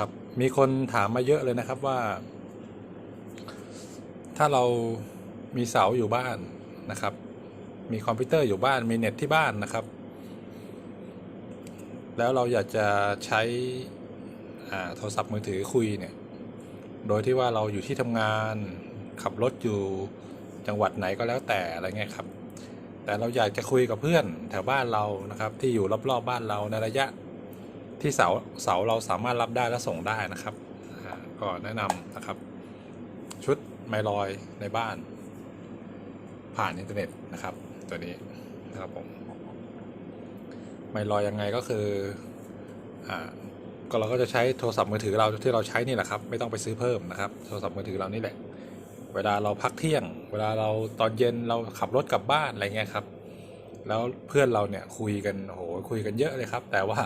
ครับ มีคนถามมาเยอะเลยนะครับว่า ถ้าเรามีเสาอยู่บ้านนะครับ มีคอมพิวเตอร์อยู่บ้าน มีเน็ตที่บ้านนะครับ แล้วเราอยากจะใช้โทรศัพท์มือถือคุยเนี่ย โดยที่ว่าเราอยู่ที่ทำงานขับรถอยู่จังหวัดไหนก็แล้วแต่อะไรเงี้ยครับ แต่เราอยากจะคุยกับเพื่อนแถวบ้านเรานะครับ ที่อยู่รอบๆบบ้านเราในระยะ ที่เสาเสาเราสามารถรับได้และส่งได้นะครับก็แนะนำนะครับ ชุดไมลอยในบ้าน ผ่านอินเทอร์เน็ตนะครับ ตัวนี้นะครับผมไมลอยยังไงก็คืออ่าก็เราก็จะใช้โทรศัพท์มือถือเราที่เราใช้นี่แหละครับไม่ต้องไปซื้อเพิ่มนะครับโทรศัพท์มือถือเรานี่แหละ เวลาเราพักเที่ยง เวลาเราตอนเย็นเราขับรถกลับบ้านอะไรเงี้ยครับ แล้วเพื่อนเราเนี่ยคุยกันโอ้โหคุยกันเยอะเลยครับ แต่ว่า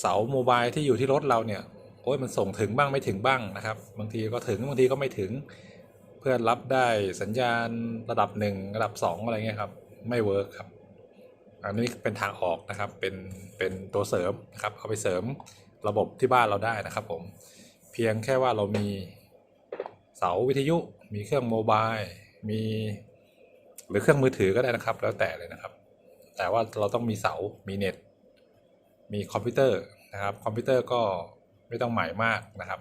เสาโมบายที่อยู่ที่รถเราเนี่ยโอ้ยมันส่งถึงบ้างไม่ถึงบ้างนะครับ บางทีก็ถึงบางทีก็ไม่ถึง เพื่อนรับได้สัญญาณระดับหนึ่งระดับสองอะไรเงี้ยครับ ไม่เวิร์กครับ อันนี้เป็นทางออกนะครับ เป็นเป็นตัวเสริมนะครับเอาไปเสริมระบบที่บ้านเราได้นะครับ ผมเพียงแค่ว่าเรามีเสาวิทยุ มีเครื่องโมบายมีหรือเครื่องมือถือก็ได้นะครับ แล้วแต่เลยนะครับ แต่ว่าเราต้องมีเสามีเน็ต มีคอมพิวเตอร์นะครับคอมพิวเตอร์ก็ไม่ต้องใหม่มากนะครับ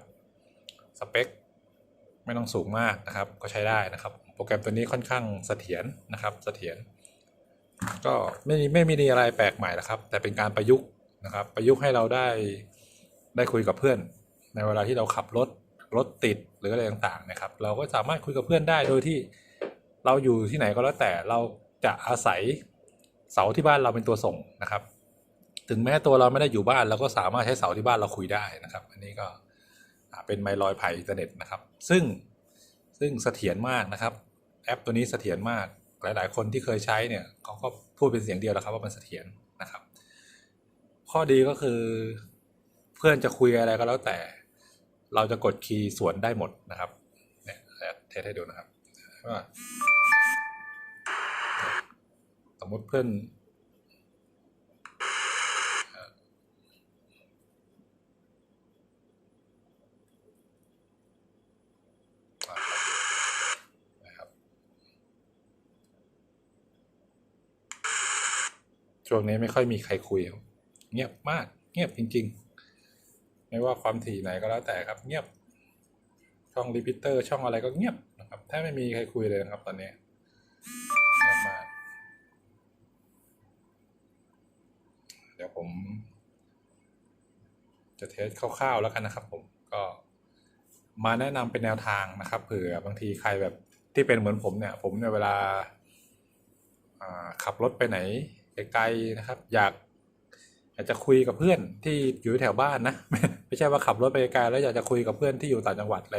สเปคไม่ต้องสูงมากนะครับ ก็ใช้ได้นะครับ โปรแกรมตัวนี้ค่อนข้างเสถียรนะครับเสถียรก็ไม่มีไม่มีอะไรแปลกใหม่นะครับ แต่เป็นการประยุกต์นะครับ ประยุกต์ให้เราได้ได้คุยกับเพื่อน ในเวลาที่เราขับรถรถติดหรืออะไรต่างๆนะครับ เราก็สามารถคุยกับเพื่อนได้โดยที่เราอยู่ที่ไหนก็แล้วแต่เราจะอาศัยเสาที่บ้านเราเป็นตัวส่งนะครับ ถึงแม้ตัวเราไม่ได้อยู่บ้านเราก็สามารถใช้เสาที่บ้านเราคุยได้นะครับ อันนี้ก็เป็นไมลอยผ่านอินเทอร์เน็ตนะครับ ซึ่งซึ่งเสถียรมากนะครับ แอปตัวนี้เสถียรมาก หลาย ๆ คนที่เคยใช้เนี่ยเขาก็พูดเป็นเสียงเดียวแล้วครับว่ามันเสถียรนะครับ ข้อดีก็คือเพื่อนจะคุยอะไรก็แล้วแต่ เราจะกดคีย์สวนได้หมดนะครับเนี่ยเทสให้ดูนะครับว่าสมมติเพื่อน นะครับ ช่วงนี้ไม่ค่อยมีใครคุยครับเงียบมาก เงียบจริง ๆ ไม่ว่าความถี่ไหนก็แล้วแต่ครับ เงียบ ช่องรีพิเตอร์ช่องอะไรก็เงียบนะครับแทบไม่มีใครคุยเลยนะครับ ตอนนี้เงียบมากเดี๋ยวผม จะเทสคร่าวๆแล้วกันนะครับ ผมก็มาแนะนำเป็นแนวทางนะครับเผื่อบางทีใครแบบที่เป็นเหมือนผมเนี่ย ผมเนี่ยเวลาขับรถไปไหน ไกลๆนะครับ อยากอยากจะคุยกับเพื่อนที่อยู่แถวบ้านนะ ไม่ใช่ว่าขับรถไปไกลแล้วอยากจะคุยกับเพื่อนที่อยู่ต่างจังหวัดอะไร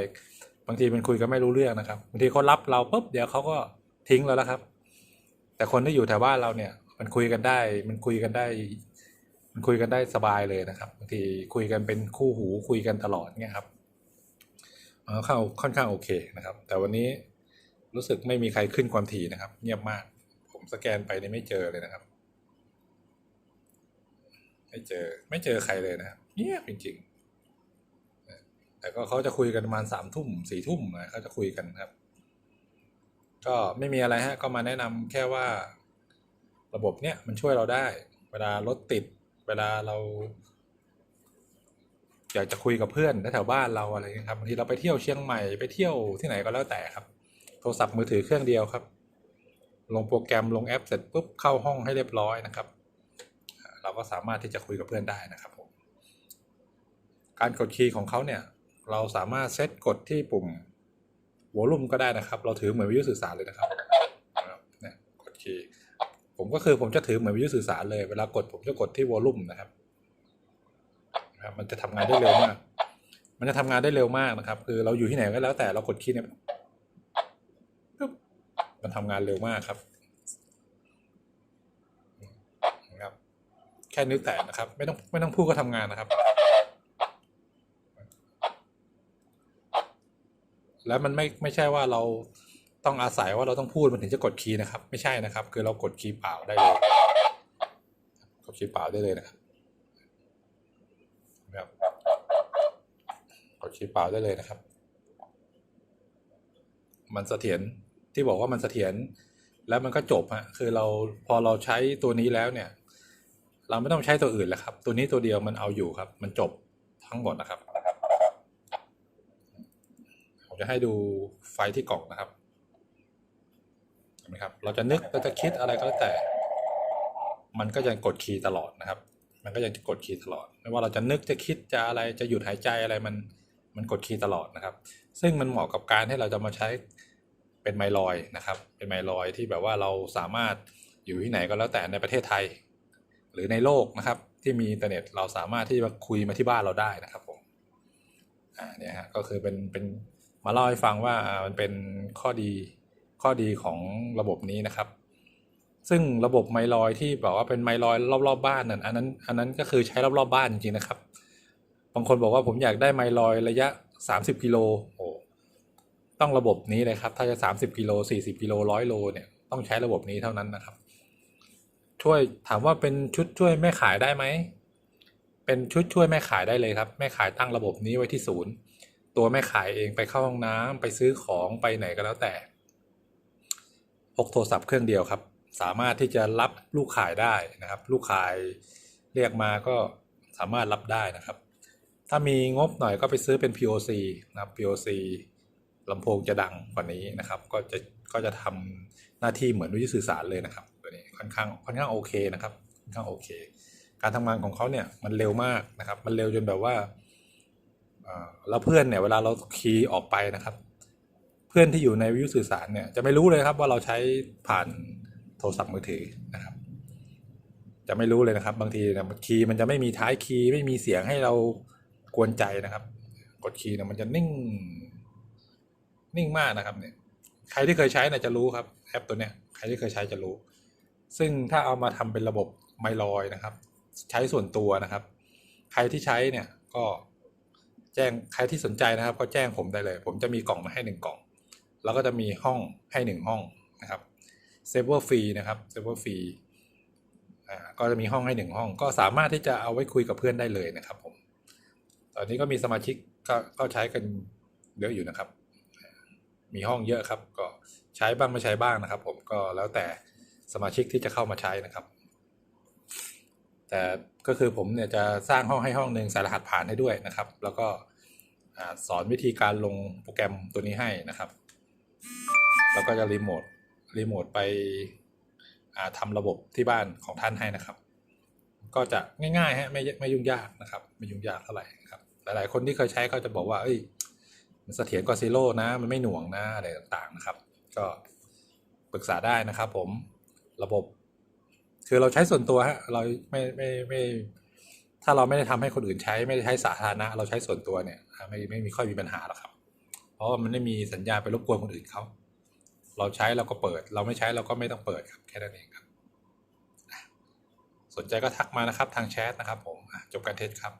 บางทีมันคุยกันไม่รู้เรื่องนะครับบางทีเขารับเราปุ๊บเดี๋ยวเขาก็ทิ้งเราแล้วครับ แต่คนที่อยู่แถวบ้านเราเนี่ย มันคุยกันได้ มันคุยกันได้ มันคุยกันได้สบายเลยนะครับบางทีคุยกันเป็นคู่หูคุยกันตลอดเนี่ยครับเอ่อเข้าค่อนข้างโอเคนะครับ แต่วันนี้รู้สึกไม่มีใครขึ้นความถี่นะครับ เงียบมาก ผมสแกนไปนี่ไม่เจอเลยนะครับ ไม่เจอ ไม่เจอใครเลยนะครับเงียบจริงๆแต่ก็เขาจะคุยกันประมาณสามทุ่มสี่ทุ่มนะเขาจะคุยกันครับ ก็ไม่มีอะไรฮะ ก็มาแนะนำแค่ว่า ระบบเนี้ยมันช่วยเราได้ เวลารถติด เวลาเรา อยากจะคุยกับเพื่อนแถวบ้านเราอะไรเงี้ยครับบางทีเราไปเที่ยวเชียงใหม่ไปเที่ยวที่ไหนก็แล้วแต่ครับ โทรศัพท์มือถือเครื่องเดียวครับลงโปรแกรมลงแอปเสร็จปุ๊บเข้าห้องให้เรียบร้อยนะครับ เราก็สามารถที่จะคุยกับเพื่อนได้นะครับผมการกดคีย์ของเขาเนี่ย เราสามารถเซตกดที่ปุ่มวอลลุ่มก็ได้นะครับ เราถือเหมือนวิทยุสื่อสารเลยนะครับเนี่ยกดคีย์ผมก็คือผมจะถือเหมือนวิทยุสื่อสารเลยเวลากดผมจะกดที่วอลลุ่มนะครับครับมันจะทำงานได้เร็วมาก มันจะทำงานได้เร็วมากนะครับ คือเราอยู่ที่ไหนก็แล้วแต่เรากดคีย์เนี่ยมันทำงานเร็วมากครับ แค่นิ้วแตะนะครับ ไม่ต้องไม่ต้องพูดก็ทำงานนะครับ แล้วมันไม่ไม่ใช่ว่าเราต้องอาศัยว่าเราต้องพูดมันถึงจะกดคีย์นะครับ ไม่ใช่นะครับ คือเรากดคีย์เปล่าได้เลยกดคีย์เปล่าได้เลยนะครับนะครับกดคีย์เปล่าได้เลยนะครับ มันเสถียรที่บอกว่ามันเสถียรแล้วมันก็จบฮะคือเราพอเราใช้ตัวนี้แล้วเนี่ย เราไม่ต้องใช้ตัวอื่นแล้วครับ ตัวนี้ตัวเดียวมันเอาอยู่ครับ มันจบทั้งหมดนะครับผมจะให้ดูไฟที่กล่องนะครับเห็นไหมครับ เราจะนึกเราจะคิดอะไรก็แล้วแต่ มันก็ยังกดคีย์ตลอดนะครับ มันก็ยังกดคีย์ตลอด ไม่ว่าเราจะนึกจะคิดจะอะไรจะหยุดหายใจอะไรมันมันกดคีย์ตลอดนะครับ ซึ่งมันเหมาะกับการที่เราจะมาใช้เป็นไมลอยนะครับ เป็นไมลอยที่แบบว่าเราสามารถอยู่ที่ไหนก็แล้วแต่ในประเทศไทย หรือในโลกนะครับ ที่มีอินเทอร์เน็ตเราสามารถที่จะคุยมาที่บ้านเราได้นะครับผมอ่าเนี่ยฮะก็คือเป็นเป็นมาเล่าให้ฟังว่าอ่ามันเป็นข้อดีข้อดีของระบบนี้นะครับ ซึ่งระบบไมลอยที่บอกว่าเป็นไมลอยรอบๆบบ้านนั่นอันนั้นอันนั้นก็คือใช้รอบๆบบ้านจริงๆนะครับ บางคนบอกว่าผมอยากได้ไมลอยระยะ 30กิโลโอ้ต้องระบบนี้เลยครับ ถ้าจะ 30กิโล40กิโล100โลเนี่ยต้องใช้ระบบนี้เท่านั้นนะครับ ช่วยถามว่าเป็นชุดช่วยแม่ขายได้ไหม เป็นชุดช่วยแม่ขายได้เลยครับ แม่ขายตั้งระบบนี้ไว้ที่ศูนย์ ตัวแม่ขายเองไปเข้าห้องน้ำไปซื้อของไปไหนก็แล้วแต่พกโทรศัพท์เครื่องเดียวครับ สามารถที่จะรับลูกขายได้นะครับ ลูกขายเรียกมาก็สามารถรับได้นะครับ ถ้ามีงบหน่อยก็ไปซื้อเป็น POC นะครับ POC ลำโพงจะดังกว่านี้นะครับ ก็จะก็จะทำหน้าที่เหมือนวิทยุสื่อสารเลยนะครับ ค่อนข้างค่อนข้างโอเคนะครับค่อนข้างโอเค การทำงานของเขาเนี่ยมันเร็วมากนะครับ มันเร็วจนแบบว่าเอ่อแล้วเพื่อนเนี่ยเวลาเราคีย์ออกไปนะครับ เพื่อนที่อยู่ในวิทยุสื่อสารเนี่ยจะไม่รู้เลยครับว่าเราใช้ผ่านโทรศัพท์มือถือนะครับ จะไม่รู้เลยนะครับ บางทีเนี่ยคีย์มันจะไม่มีท้ายคีย์ไม่มีเสียงให้เรากวนใจนะครับ กดคีย์เนี่ยมันจะนิ่ง นิ่งมากนะครับเนี่ยใครที่เคยใช้เนี่ยจะรู้ครับแอปตัวเนี้ยใครที่เคยใช้จะรู้ ซึ่งถ้าเอามาทำเป็นระบบไมลอยนะครับ ใช้ส่วนตัวนะครับ ใครที่ใช้เนี่ยก็แจ้งใครที่สนใจนะครับ ก็แจ้งผมได้เลย ผมจะมีกล่องมาให้หนึ่งกล่อง แล้วก็จะมีห้องให้หนึ่งห้องนะครับเซฟเวอร์ฟรีนะครับเซฟเวอร์ฟรีอ่าก็จะมีห้องให้หนึ่งห้อง ก็สามารถที่จะเอาไว้คุยกับเพื่อนได้เลยนะครับ ผม ตอนนี้ก็มีสมาชิกก็ก็ใช้กันเยอะอยู่นะครับ มีห้องเยอะครับ ก็ใช้บ้างไม่ใช้บ้างนะครับ ผมก็แล้วแต่ สมาชิกที่จะเข้ามาใช้นะครับ แต่ก็คือผมเนี่ยจะสร้างห้องให้ห้องหนึ่งใส่รหัสผ่านให้ด้วยนะครับ แล้วก็สอนวิธีการลงโปรแกรมตัวนี้ให้นะครับ แล้วก็จะรีโมทรีโมทไปอ่าทำระบบที่บ้านของท่านให้นะครับ ก็จะง่ายๆฮะไม่ไม่ยุ่งยากนะครับ ไม่ยุ่งยากเท่าไหร่นะครับ หลายๆคนที่เคยใช้ก็จะบอกว่า เอ้ยมันเสถียรกว่าซีโร่นะ มันไม่หน่วงนะอะไรต่างๆนะครับ ก็ปรึกษาได้นะครับผม ระบบ คือเราใช้ส่วนตัวฮะเราไม่ไม่ไม่ถ้าเราไม่ได้ทำให้คนอื่นใช้ไม่ได้ใช้สาธารณะ เราใช้ส่วนตัวเนี่ยไม่ไม่มีค่อยมีปัญหาหรอกครับ เพราะมันไม่มีสัญญาไปรบกวนคนอื่นเขาเราใช้เราก็เปิด เราไม่ใช้เราก็ไม่ต้องเปิดครับแค่นั้นเองครับ สนใจก็ทักมานะครับทางแชทนะครับผมจบการเทสครับ